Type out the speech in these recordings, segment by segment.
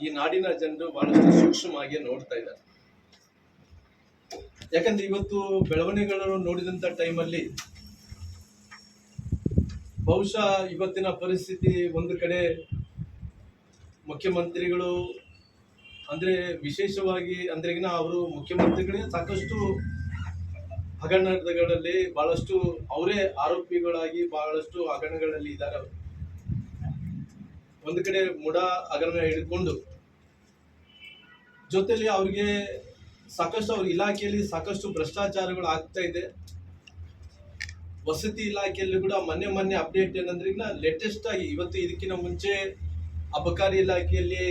ಈ ನಾಡಿನ ಜನರು ಬಹಳಷ್ಟು ಸೂಕ್ಷ್ಮವಾಗಿ ನೋಡ್ತಾ ಇದ್ದಾರೆ. ಯಾಕಂದ್ರೆ ಇವತ್ತು ಬೆಳವಣಿಗೆಗಳನ್ನು ನೋಡಿದಂತ ಟೈಮಲ್ಲಿ ಬಹುಶಃ ಇವತ್ತಿನ ಪರಿಸ್ಥಿತಿ ಒಂದು ಕಡೆ ಮುಖ್ಯಮಂತ್ರಿಗಳು ಅಂದ್ರೆ ವಿಶೇಷವಾಗಿ ಅಂದ್ರೆಗಿನ ಅವರು ಮುಖ್ಯಮಂತ್ರಿಗಳೇ ಸಾಕಷ್ಟು ಹಗರಣಗಳಲ್ಲಿ ಬಹಳಷ್ಟು ಅವರೇ ಆರೋಪಿಗಳಾಗಿ ಬಹಳಷ್ಟು ಹಗರಣಗಳಲ್ಲಿ ಇದ್ದಾರೆ ಅವರು. ಒಂದು ಕಡೆ ಮುಡ ಹಗರಣ ಹಿಡ್ಕೊಂಡು ಜೊತೆಯಲ್ಲಿ ಅವ್ರಿಗೆ ಸಾಕಷ್ಟು ಅವ್ರ ಇಲಾಖೆಯಲ್ಲಿ ಸಾಕಷ್ಟು ಭ್ರಷ್ಟಾಚಾರಗಳು ಆಗ್ತಾ ಇದೆ. ವಸತಿ ಇಲಾಖೆಯಲ್ಲಿ ಕೂಡ ಮೊನ್ನೆ ಮೊನ್ನೆ ಅಪ್ಡೇಟ್ ಏನಂದ್ರೆ ಈಗ ಲೇಟೆಸ್ಟ್ ಆಗಿ ಇವತ್ತು ಇದಕ್ಕಿಂತ ಮುಂಚೆ ಅಬಕಾರಿ ಇಲಾಖೆಯಲ್ಲಿ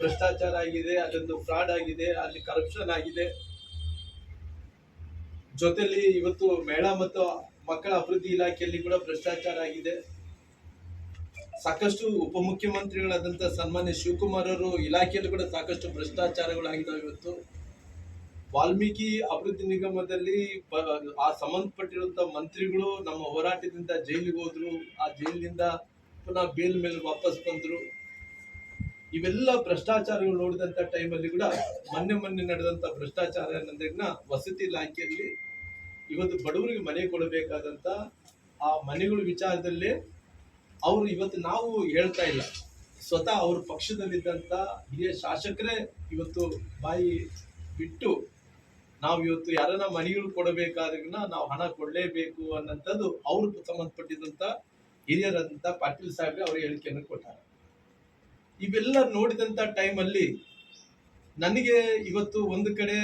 ಭ್ರಷ್ಟಾಚಾರ ಆಗಿದೆ ಅದೊಂದು ಫ್ರಾಡ್ ಆಗಿದೆ, ಅಲ್ಲಿ ಕರಪ್ಷನ್ ಆಗಿದೆ. ಜೊತೆಯಲ್ಲಿ ಇವತ್ತು ಮಹಿಳಾ ಮತ್ತು ಮಕ್ಕಳ ಅಭಿವೃದ್ಧಿ ಇಲಾಖೆಯಲ್ಲಿ ಕೂಡ ಭ್ರಷ್ಟಾಚಾರ ಆಗಿದೆ. ಸಾಕಷ್ಟು ಉಪಮುಖ್ಯಮಂತ್ರಿಗಳಾದಂಥ ಸನ್ಮಾನ್ಯ ಶಿವಕುಮಾರ್ ಅವರು ಇಲಾಖೆಯಲ್ಲಿ ಕೂಡ ಸಾಕಷ್ಟು ಭ್ರಷ್ಟಾಚಾರಗಳಾಗಿದ್ದಾವೆ ಇವತ್ತು. ವಾಲ್ಮೀಕಿ ಅಭಿವೃದ್ಧಿ ನಿಗಮದಲ್ಲಿ ಆ ಸಂಬಂಧಪಟ್ಟಿರುವಂತ ಮಂತ್ರಿಗಳು ನಮ್ಮ ಹೋರಾಟದಿಂದ ಜೈಲಿಗೆ ಹೋದ್ರು. ಆ ಜೈಲಿನಿಂದ ಪುನಃ ಬೇಲ್ ಮೇಲೆ ವಾಪಸ್ ಬಂದರು. ಇವೆಲ್ಲ ಭ್ರಷ್ಟಾಚಾರಗಳು ನೋಡಿದಂಥ ಟೈಮಲ್ಲಿ ಕೂಡ ಮೊನ್ನೆ ಮೊನ್ನೆ ನಡೆದಂತ ಭ್ರಷ್ಟಾಚಾರ ಏನಂದ್ರೆ ವಸತಿ ಇಲಾಖೆಯಲ್ಲಿ ಇವತ್ತು ಬಡವರಿಗೆ ಮನೆ ಕೊಡಬೇಕಾದಂತ ಆ ಮನೆಗಳ ವಿಚಾರದಲ್ಲಿ ಅವರು ಇವತ್ತು ನಾವು ಹೇಳ್ತಾ ಇಲ್ಲ. ಸ್ವತಃ ಅವ್ರ ಪಕ್ಷದಲ್ಲಿದ್ದಂತ ಹಿರಿಯ ಶಾಸಕರೇ ಇವತ್ತು ಬಾಯಿ ಬಿಟ್ಟು ನಾವು ಇವತ್ತು ಯಾರನ್ನ ಮನೆಗಳು ಕೊಡಬೇಕಾದ್ರನ್ನ ನಾವು ಹಣ ಕೊಡಲೇಬೇಕು ಅನ್ನಂಥದ್ದು ಅವ್ರಿಗೆ ಸಂಬಂಧಪಟ್ಟಿದಂಥ ಹಿರಿಯರಂತ ಪಾಟೀಲ್ ಸಾಹೇಬ್ರೆ ಅವ್ರ ಹೇಳಿಕೆಯನ್ನು ಕೊಟ್ಟಾರೆ. ಇವೆಲ್ಲ ನೋಡಿದಂತ ಟೈಮಲ್ಲಿ ನನಗೆ ಇವತ್ತು ಒಂದು ಕಡೆ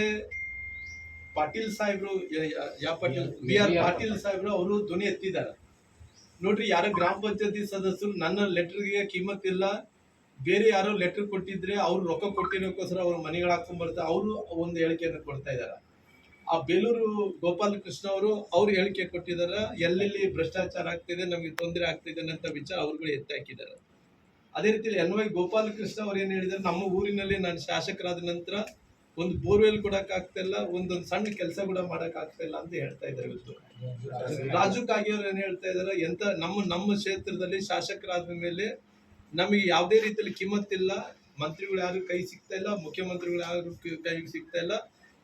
ಪಾಟೀಲ್ ಸಾಹೇಬ್ರು ಯ- ಪಾಟೀಲ್, ಬಿ ಆರ್ ಪಾಟೀಲ್ ಸಾಹೇಬ್ರು ಅವರು ಧ್ವನಿ ಎತ್ತಿದ್ದಾರೆ. ನೋಡ್ರಿ, ಯಾರೋ ಗ್ರಾಮ ಪಂಚಾಯತಿ ಸದಸ್ಯರು ನನ್ನ ಲೆಟರ್ಗೆ ಕಿಮ್ಮತ್ ಇಲ್ಲ. ಬೇರೆ ಯಾರೋ ಲೆಟರ್ ಕೊಟ್ಟಿದ್ರೆ ಅವ್ರು ರೊಕ್ಕ ಕೊಟ್ಟಿರೋಕ್ಕೋಸ್ಕರ ಅವ್ರ ಮನೆಗಳು ಹಾಕೊಂಡ್ ಬರ್ತಾರೆ ಅವರು ಒಂದು ಹೇಳಿಕೆಯನ್ನು ಕೊಡ್ತಾ ಇದ್ದಾರೆ. ಆ ಬೇಲೂರು ಗೋಪಾಲ ಕೃಷ್ಣ ಅವರು ಅವ್ರು ಹೇಳಿಕೆ ಕೊಟ್ಟಿದ್ದಾರೆ. ಎಲ್ಲೆಲ್ಲಿ ಭ್ರಷ್ಟಾಚಾರ ಆಗ್ತಿದೆ, ನಮಗೆ ತೊಂದರೆ ಆಗ್ತಿದೆ ಅನ್ನೋ ವಿಚಾರ ಅವ್ರುಗಳು ಎತ್ತಿ ಹಾಕಿದ್ದಾರೆ. ಅದೇ ರೀತಿಯಲ್ಲಿ ಎನ್ ವೈ ಗೋಪಾಲ ಕೃಷ್ಣ ಅವ್ರು ಏನು ಹೇಳಿದ್ದಾರೆ, ನಮ್ಮ ಊರಿನಲ್ಲಿ ನಾನು ಶಾಸಕರಾದ ನಂತರ ಒಂದು ಬೋರ್ವೆಲ್ ಕೊಡಕ್ ಇಲ್ಲ ಒಂದೊಂದು ಸಣ್ಣ ಕೆಲಸ ಕೂಡ ಮಾಡಕ್ ಆಗ್ತಿಲ್ಲ ಅಂತ ಹೇಳ್ತಾ ಇದ್ದಾರೆ ಇವತ್ತು. ರಾಜು ಕಾಗಿಯವ್ರು ಏನ್ ಹೇಳ್ತಾ ಇದಾರೆ, ಎಂತ ನಮ್ಮ ನಮ್ಮ ಕ್ಷೇತ್ರದಲ್ಲಿ ಶಾಸಕರಾದ ಮೇಲೆ ನಮಗೆ ಯಾವುದೇ ರೀತಿಯಲ್ಲಿ ಕಿಮ್ಮತ್ತಿಲ್ಲ ಮಂತ್ರಿಗಳು ಯಾರು ಕೈ ಸಿಗ್ತಾ ಇಲ್ಲ, ಮುಖ್ಯಮಂತ್ರಿಗಳು ಯಾರು ಕೈ- ಸಿಗ್ತಾ ಇಲ್ಲ,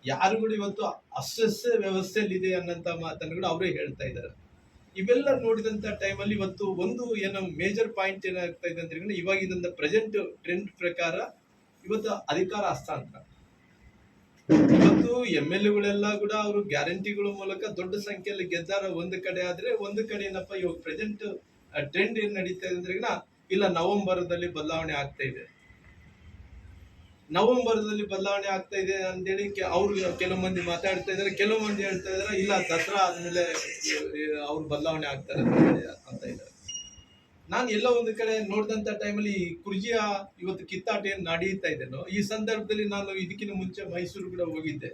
ಯಾರು ಕೂಡ ಇವತ್ತು ಅಸ್ವಸ್ಥ ವ್ಯವಸ್ಥೆಯಲ್ಲಿ ಇದೆ ಮಾತನ್ನು ಕೂಡ ಅವರೇ ಹೇಳ್ತಾ ಇದ್ದಾರೆ. ಇವೆಲ್ಲ ನೋಡಿದಂತ ಟೈಮಲ್ಲಿ ಇವತ್ತು ಒಂದು ಏನೋ ಮೇಜರ್ ಪಾಯಿಂಟ್ ಏನಾಗ್ತಾ ಇದೆ ಅಂತ ಇವಾಗ ಇದೊಂದು ಪ್ರೆಸೆಂಟ್ ಟ್ರೆಂಡ್ ಪ್ರಕಾರ ಇವತ್ತು ಅಧಿಕಾರ ಹಸ್ತಾಂತರ. ಇವತ್ತು ಎಂ ಎಲ್ ಎಗಳೆಲ್ಲ ಕೂಡ ಅವರು ಗ್ಯಾರಂಟಿಗಳ ಮೂಲಕ ದೊಡ್ಡ ಸಂಖ್ಯೆಯಲ್ಲಿ ಗೆದ್ದಾರ ಒಂದು ಕಡೆ ಆದ್ರೆ ಒಂದು ಕಡೆ ಏನಪ್ಪ ಇವಾಗ ಪ್ರೆಸೆಂಟ್ ಟ್ರೆಂಡ್ ಏನ್ ನಡೀತಾ ಇದೆ ಅಂದ್ರೆ ಇಲ್ಲ, ನವೆಂಬರ್ದಲ್ಲಿ ಬದಲಾವಣೆ ಆಗ್ತಾ ಇದೆ. ನವೆಂಬರ್ದಲ್ಲಿ ಬದಲಾವಣೆ ಆಗ್ತಾ ಇದೆ ಅಂತೇಳಿ ಅವ್ರು ಕೆಲವು ಮಂದಿ ಮಾತಾಡ್ತಾ ಇದಾರೆ ಕೆಲವು ಮಂದಿ ಹೇಳ್ತಾ ಇದಾರೆ ಇಲ್ಲ ದಸರಾ ಆದ್ಮೇಲೆ ಅವ್ರು ಬದಲಾವಣೆ ಆಗ್ತಾರೆ ಅಂತ ಇದ್ದಾರೆ. ನಾನು ಎಲ್ಲ ಒಂದು ಕಡೆ ನೋಡಿದಂತ ಟೈಮಲ್ಲಿ ಕುರ್ಜಿಯ ಇವತ್ತು ಕಿತ್ತಾಟ ಏನು ನಡೀತಾ ಇದ್ದೇನೋ ಈ ಸಂದರ್ಭದಲ್ಲಿ ನಾನು ಇದಕ್ಕಿಂತ ಮುಂಚೆ ಮೈಸೂರು ಕೂಡ ಹೋಗಿದ್ದೆ.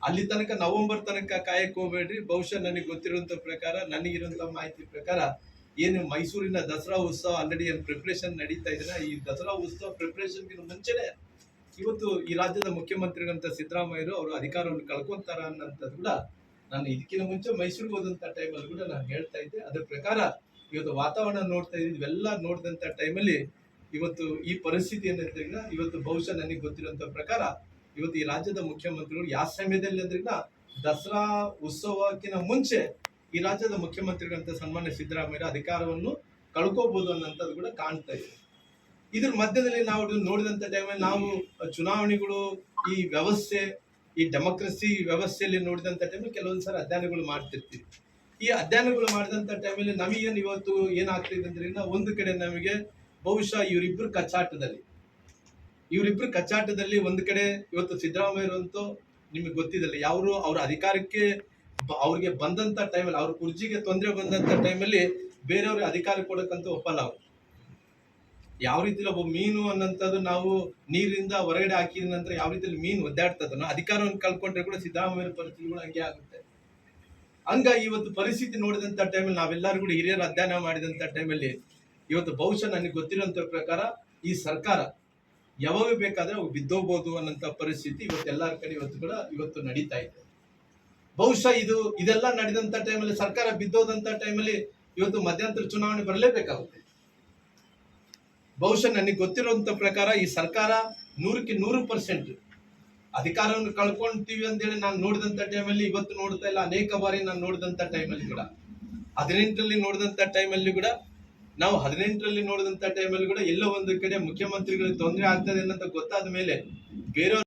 ಅಲ್ಲಿ ತನಕ ನವೆಂಬರ್ ತನಕ ಕಾಯಕ್ಕೆ ಹೋಗ್ಬೇಡ್ರಿ. ಬಹುಶಃ ನನಗೆ ಗೊತ್ತಿರುವಂತ ಪ್ರಕಾರ ನನಗಿರುವಂಥ ಮಾಹಿತಿ ಪ್ರಕಾರ ಏನು ಮೈಸೂರಿನ ದಸರಾ ಉತ್ಸವ ಆಲ್ರೆಡಿ ಏನು ಪ್ರಿಪ್ರೇಷನ್ ನಡೀತಾ ಇದೆ ಈ ದಸರಾ ಉತ್ಸವ ಪ್ರಿಪ್ರೇಷನ್ಗಿಂತ ಮುಂಚೆನೆ ಇವತ್ತು ಈ ರಾಜ್ಯದ ಮುಖ್ಯಮಂತ್ರಿಗಳಂತ ಸಿದ್ದರಾಮಯ್ಯರು ಅವರು ಅಧಿಕಾರವನ್ನು ಕಳ್ಕೊಂತಾರ ಅನ್ನೋಂಥದ್ದು ಕೂಡ ನಾನು ಇದಕ್ಕಿಂತ ಮುಂಚೆ ಮೈಸೂರಿಗೆ ಹೋದಂಥ ಟೈಮಲ್ಲಿ ಕೂಡ ನಾನು ಹೇಳ್ತಾ ಇದ್ದೆ. ಅದ್ರ ಪ್ರಕಾರ ಇವತ್ತು ವಾತಾವರಣ ನೋಡ್ತಾ ಇದ್ದೀವಿ ಇವೆಲ್ಲ ನೋಡಿದಂಥ ಟೈಮಲ್ಲಿ ಇವತ್ತು ಈ ಪರಿಸ್ಥಿತಿ ಏನಿದ್ರಿಂದ ಇವತ್ತು ಬಹುಶಃ ನನಗೆ ಗೊತ್ತಿರುವಂತ ಪ್ರಕಾರ ಇವತ್ತು ಈ ರಾಜ್ಯದ ಮುಖ್ಯಮಂತ್ರಿಗಳು ಯಾವ ಸಮಯದಲ್ಲಿ ಅಂದ್ರಿಂದ ದಸರಾ ಉತ್ಸವಕ್ಕಿಂತ ಮುಂಚೆ ಈ ರಾಜ್ಯದ ಮುಖ್ಯಮಂತ್ರಿಗಳಂತ ಸನ್ಮಾನ್ಯ ಸಿದ್ದರಾಮಯ್ಯ ಅಧಿಕಾರವನ್ನು ಕಳ್ಕೋಬಹುದು ಅನ್ನೋಂಥದ್ದು ಕೂಡ ಕಾಣ್ತಾ ಇದೆ. ಇದ್ರ ಮಧ್ಯದಲ್ಲಿ ನಾವು ನೋಡಿದಂಥ ಟೈಮಲ್ಲಿ ನಾವು ಚುನಾವಣೆಗಳು ಈ ವ್ಯವಸ್ಥೆ, ಈ ಡೆಮೋಕ್ರಸಿ ವ್ಯವಸ್ಥೆಯಲ್ಲಿ ನೋಡಿದಂಥ ಟೈಮಲ್ಲಿ ಕೆಲವೊಂದು ಸಾರಿ ಅಧ್ಯಯನಗಳು ಮಾಡ್ತಿರ್ತೀವಿ. ಈ ಅಧ್ಯಯನಗಳು ಮಾಡಿದಂತ ಟೈಮಲ್ಲಿ ನಮಗೇನು ಇವತ್ತು ಏನಾಗ್ತಿದೆ ಅಂದ್ರೆ ನಾವು ಒಂದು ಕಡೆ ನಮಗೆ ಬಹುಶಃ ಇವರಿಬ್ರು ಕಚ್ಚಾಟದಲ್ಲಿ. ಇವರಿಬ್ರು ಕಚ್ಚಾಟದಲ್ಲಿ ಒಂದು ಕಡೆ ಇವತ್ತು ಸಿದ್ದರಾಮಯ್ಯರಂತೂ ನಿಮಗೆ ಗೊತ್ತಿದಲ್ಲ ಯಾರು ಅವ್ರ ಅಧಿಕಾರಕ್ಕೆ ಅವ್ರಿಗೆ ಬಂದಂತ ಟೈಮಲ್ಲಿ ಅವ್ರ ಕುರ್ಜಿಗೆ ತೊಂದರೆ ಬಂದಂತ ಟೈಮಲ್ಲಿ ಬೇರೆಯವ್ರಿಗೆ ಅಧಿಕಾರ ಕೊಡಕ್ಕಂತ ಒಪ್ಪಲ್ಲ ಅವರು. ಯಾವ ರೀತಿಲಿ ಒಬ್ಬ ಮೀನು ಅನ್ನೋಂಥದ್ದು ನಾವು ನೀರಿಂದ ಹೊರಗಡೆ ಹಾಕಿದ ನಂತರ ಯಾವ ರೀತಿಯಲ್ಲಿ ಮೀನು ಒದ್ದಾಡ್ತದನೋ ಅಧಿಕಾರವನ್ನು ಕಳ್ಕೊಂಡ್ರೆ ಕೂಡ ಸಿದ್ದರಾಮಯ್ಯ ಪರಿಸ್ಥಿತಿಗಳು ಹಂಗೆ ಆಗುತ್ತೆ. ಹಂಗಾಗಿ ಇವತ್ತು ಪರಿಸ್ಥಿತಿ ನೋಡಿದಂತ ಟೈಮಲ್ಲಿ ನಾವೆಲ್ಲರೂ ಕೂಡ ಹಿರಿಯರು ಅಧ್ಯಯನ ಮಾಡಿದಂತ ಟೈಮಲ್ಲಿ ಇವತ್ತು ಬಹುಶಃ ನನಗೆ ಗೊತ್ತಿರೋಂಥ ಪ್ರಕಾರ ಈ ಸರ್ಕಾರ ಯಾವಾಗ ಬೇಕಾದ್ರೆ ಅವು ಬಿದ್ದೋಗ್ಬೋದು ಅನ್ನೋಂಥ ಪರಿಸ್ಥಿತಿ ಇವತ್ತು ಎಲ್ಲರ ಕಡೆ ಇವತ್ತು ಕೂಡ ಇವತ್ತು ನಡೀತಾ ಇದೆ. ಬಹುಶಃ ಇದು ಇದೆಲ್ಲ ನಡೆದಂತ ಟೈಮಲ್ಲಿ ಸರ್ಕಾರ ಬಿದ್ದೋದಂಥ ಟೈಮಲ್ಲಿ ಇವತ್ತು ಮಧ್ಯಂತರ ಚುನಾವಣೆ ಬರಲೇಬೇಕಾಗುತ್ತೆ. ಬಹುಶಃ ನನಗೆ ಗೊತ್ತಿರುವಂತ ಪ್ರಕಾರ ಈ ಸರ್ಕಾರ ನೂರಕ್ಕೆ ನೂರು ಪರ್ಸೆಂಟ್ ಅಧಿಕಾರವನ್ನು ಕಳ್ಕೊಂತೀವಿ ಅಂತೇಳಿ ನಾನು ನೋಡಿದಂತ ಟೈಮಲ್ಲಿ ಇವತ್ತು ನೋಡ್ತಾ ಇಲ್ಲ. ಅನೇಕ ಬಾರಿ ನಾನು ನೋಡಿದಂತ ಟೈಮಲ್ಲಿ ಕೂಡ. ಹದಿನೆಂಟರಲ್ಲಿ ನೋಡಿದಂತ ಟೈಮಲ್ಲಿ ಕೂಡ, ನಾವು ಹದಿನೆಂಟರಲ್ಲಿ ನೋಡಿದಂತ ಟೈಮಲ್ಲಿ ಕೂಡ ಎಲ್ಲೋ ಒಂದು ಕಡೆ ಮುಖ್ಯಮಂತ್ರಿಗಳಿಗೆ ತೊಂದರೆ ಆಗ್ತದೆ ಅನ್ನೋದು ಗೊತ್ತಾದ ಮೇಲೆ ಬೇರೆಯವ್ರ